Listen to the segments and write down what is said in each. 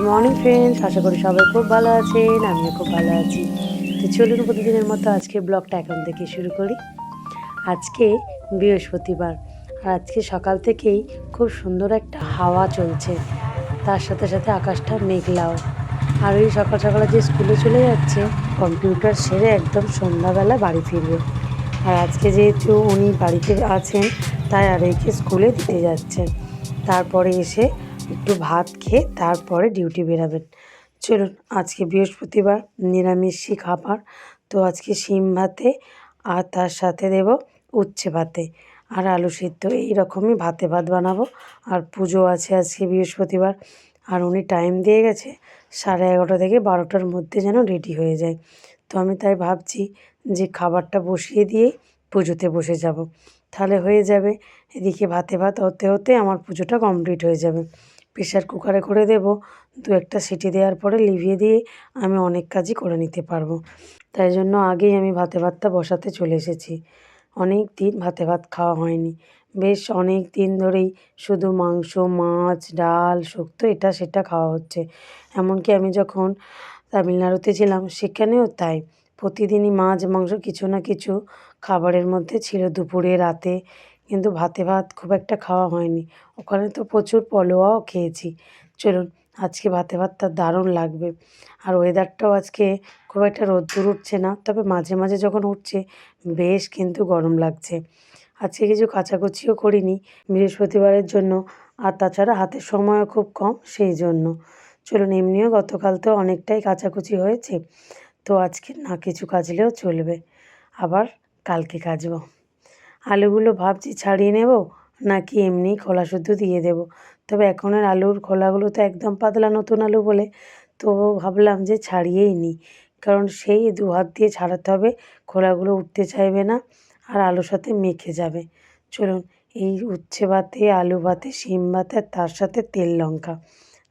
Good morning friends আশা করি সবাই খুব ভালো আছেন, আমিও খুব ভালো আছি। তো চলুন প্রতিদিনের মতো আজকে ব্লগটা এখন থেকে শুরু করি। আজকে বৃহস্পতিবার, আর আজকে সকাল থেকেই খুব সুন্দর একটা হাওয়া চলছে। তার সাথে সাথে আকাশটা মেঘলাও। আর ওই সকাল সকালে যে স্কুলে চলে যাচ্ছে, কম্পিউটার সেরে একদম সন্ধ্যাবেলা বাড়ি ফিরবে। আর আজকে যেহেতু উনি বাড়িতে আছেন, তাই আর একে স্কুলে দিতে যাচ্ছেন তারপরে এসে একটু ভাত খেয়ে তারপরে ডিউটি বেরাবেন। চলুন, আজকে বৃহস্পতিবার নিরামিষই খাবার। তো আজকে শিম ভাতে আর তার সাথে দেব উচ্ছে ভাতে। আর আলু সিদ্ধ, এই রকমই ভাতে ভাত বানাবো। আর পুজো আছে আজকে বৃহস্পতিবার। আর উনি টাইম দিয়ে গেছে, সাড়ে এগারোটা থেকে বারোটার মধ্যে যেন রেডি হয়ে যায়। তো আমি তাই ভাবছি যে খাবারটা বসিয়ে দিয়েই পুজোতে বসে যাব। তাহলে হয়ে যাবে, এদিকে ভাতে ভাত হতে হতে আমার পুজোটা কমপ্লিট হয়ে যাবে। প্রেশার কুকারে করে দেব। দু একটা সিটি দেওয়ার পরে লিভিয়ে দিয়ে আমি অনেক কাজই করে নিতে পারব। তাই জন্য আগেই আমি ভাতে ভাতটা বসাতে চলে এসেছি। অনেক দিন ভাতে ভাত খাওয়া হয়নি। বেশ অনেক দিন ধরেই শুধু মাংস, মাছ, ডাল, শুক্তো এটা সেটা খাওয়া হচ্ছে। এমনকি আমি যখন তামিলনাড়ুতে ছিলাম সেখানেও তাই। প্রতিদিনই মাছ, মাংস কিছু না কিছু খাবারের মধ্যে ছিল দুপুরে, রাতে। কিন্তু ভাতে ভাত খুব একটা খাওয়া হয়নি। ওখানে তো প্রচুর পলোয়াও খেয়েছি। চলুন, আজকে ভাতে ভাতটা দারুণ লাগবে। আর ওয়েদারটাও আজকে খুব একটা রোদ্দুর উঠছে না, তবে মাঝে মাঝে যখন উঠছে, বেশ কিন্তু গরম লাগছে। আজকে কিছু কাচাকুচিও করিনি বৃহস্পতিবারের জন্য, আর তাছাড়া হাতের সময়ও খুব কম সেই জন্য। চলুন, এমনিও গতকাল তো অনেকটাই কাচাকুচি হয়েছে, তো আজকে না কিছু কাচলেও চলবে। আবার কালকে কাচবো। আলুগুলো ভাবছি ছাড়িয়ে নেব নাকি এমনি খোলা শুদ্ধ দিয়ে দেব। তবে এখনের আলুর খোলাগুলো তো একদম পাতলা নতুন আলু বলে। তো ভাবলাম যে ছাড়িয়েই নিই। কারণ সেই দু হাত দিয়ে ছাড়াতে হবে, খোলাগুলো উঠতে চাইবে না আর আলুর সাথে মেখে যাবে। চলুন, এই উচ্ছে ভাতে, আলু ভাতে, শিম ভাতে আর তার সাথে তেল লঙ্কা।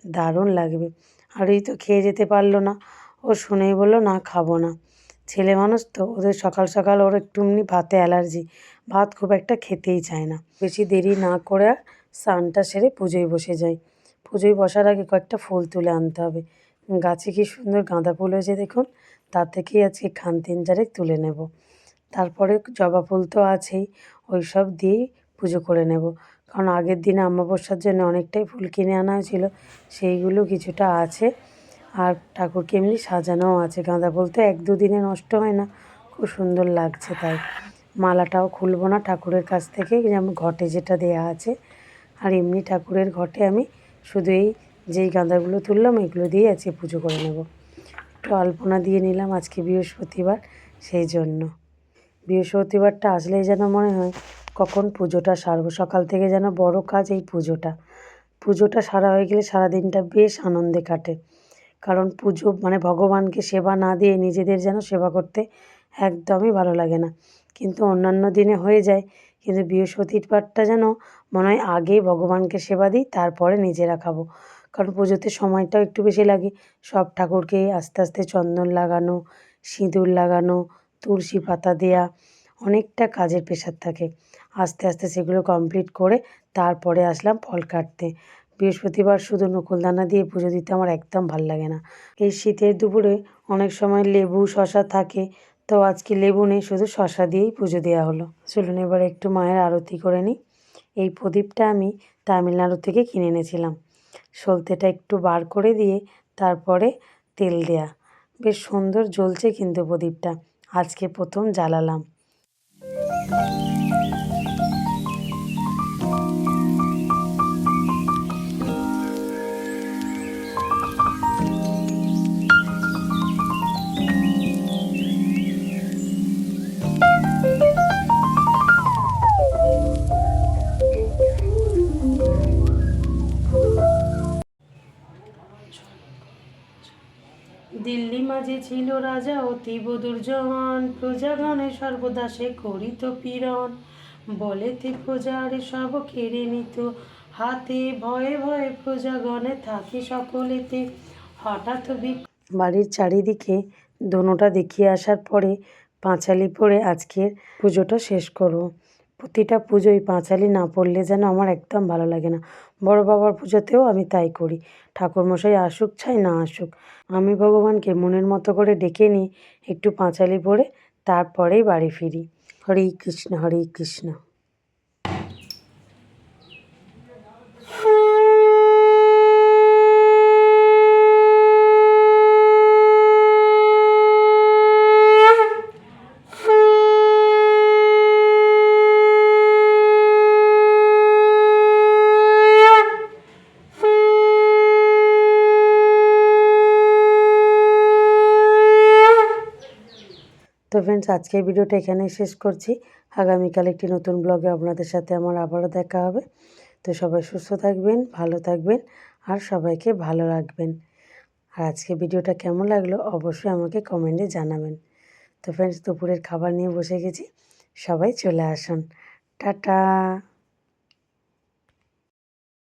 দারুণ লাগবে। আর এই তো খেয়ে যেতে পারল না। ও শুনেই বলল, না, খাব না। ছেলে মানুষ তো, ওদের সকাল সকাল ওর একটুমনি ভাতে অ্যালার্জি। ভাত খুব একটা খেতেই চায় না। বেশি দেরি না করে স্নানটা সেরে পুজোয় বসে যাই। পুজোয় বসার আগে কয়েকটা ফুল তুলে আনতে হবে। গাছে কি সুন্দর গাঁদা ফুল হয়েছে দেখুন। তার থেকেই আজকে খান তিন চারেক তুলে নেব। তারপরে জবা ফুল তো আছেই, ওই সব দিয়েই পুজো করে নেব। কারণ আগের দিনে অমাবস্যার জন্য অনেকটাই ফুল কিনে আনা হয়েছিল, সেইগুলো কিছুটা আছে। আর ঠাকুরকে এমনি সাজানোও আছে গাঁদা ফুল তো এক দুদিনে নষ্ট হয় না, খুব সুন্দর লাগছে তাই। মালাটাও খুলবো না ঠাকুরের কাছ থেকে যেমন ঘটে যেটা দেয়া আছে। আর এমনি ঠাকুরের ঘটে আমি শুধু এই যেই গাঁদাগুলো তুললাম, এগুলো দিয়ে আজকে পুজো করে নেব। একটু আলপনা দিয়ে নিলাম আজকে বৃহস্পতিবার, সেই জন্য। বৃহস্পতিবারটা আসলেই যেন মনে হয় কখন পুজোটা সারব, সকাল থেকে যেন বড় কাজ এই পুজোটা। পুজোটা সারা হয়ে গেলে সারাদিনটা বেশ আনন্দে কাটে। কারণ পুজো মানে ভগবানকে সেবা না দিয়ে নিজেদের যেন সেবা করতে একদমই ভালো লাগে না। কিন্তু অন্যান্য দিনে হয়ে যায়, কিন্তু বৃহস্পতির বৃহস্পতিবারটা যেন মনে হয় আগে ভগবানকে সেবা দিই, তারপরে নিজেরা খাব। কারণ পুজোতে সময়টাও একটু বেশি লাগে। সব ঠাকুরকে আস্তে আস্তে চন্দন লাগানো, সিঁদুর লাগানো, তুলসী পাতা দেয়া, অনেকটা কাজের প্রেশার থাকে। আস্তে আস্তে সেগুলো কমপ্লিট করে তারপরে আসলাম ফল কাটতে। বৃহস্পতিবার শুধু নকুলদানা দিয়ে পুজো দিতে আমার একদম ভালো লাগে না। এই শীতের দুপুরে অনেক সময় লেবু শশা থাকে, তো আজকে লেবু নেই, শুধু শশা দিয়েই পুজো দেওয়া হলো। চলুন এবার একটু মায়ের আরতি করে নিই। এই প্রদীপটা আমি তামিলনাড়ু থেকে কিনে এনেছিলাম। সলতেটা একটু বার করে দিয়ে তারপরে তেল দেয়া। বেশ সুন্দর জ্বলছে কিন্তু প্রদীপটা। আজকে প্রথম জ্বালালাম। মাঝে ছিল রাজা, অতীব দুর্জন প্রজাগণে সর্বদা সে করিত পীড়ন। বলেতে প্রজারে সব কেড়ে নিত। হাতে ভয়ে ভয়ে প্রজাগণে থাকে সকলেতে। হঠাৎ বাড়ির চারিদিকে দোনোটা দেখিয়ে আসার পরে পাঁচালি পরে আজকের পুজোটা শেষ করব। প্রতিটা পুজোই পাঁচালি না পড়লে যেন আমার একদম ভালো লাগে না। বড় বাবার পুজোতেও আমি তাই করি। ঠাকুরমশাই আসুক চাই না আসুক, আমি ভগবানকে মনের মতো করে ডেকে নিই, একটু পাঁচালি পড়ে তারপরেই বাড়ি ফিরি। হরে কৃষ্ণ হরে কৃষ্ণ। তো ফ্রেন্ডস আজকের ভিডিওটা এখানেই শেষ করছি। আগামীকাল একটি নতুন ব্লগে আপনাদের সাথে আমার আবারও দেখা হবে। তো সবাই সুস্থ থাকবেন, ভালো থাকবেন আর সবাইকে ভালো রাখবেন। আর আজকে ভিডিওটা কেমন লাগল অবশ্যই আমাকে কমেন্টে জানাবেন। তো ফ্রেন্ডস দুপুরের খাবার নিয়ে বসে গেছি। সবাই চলে আসুন। টাটা!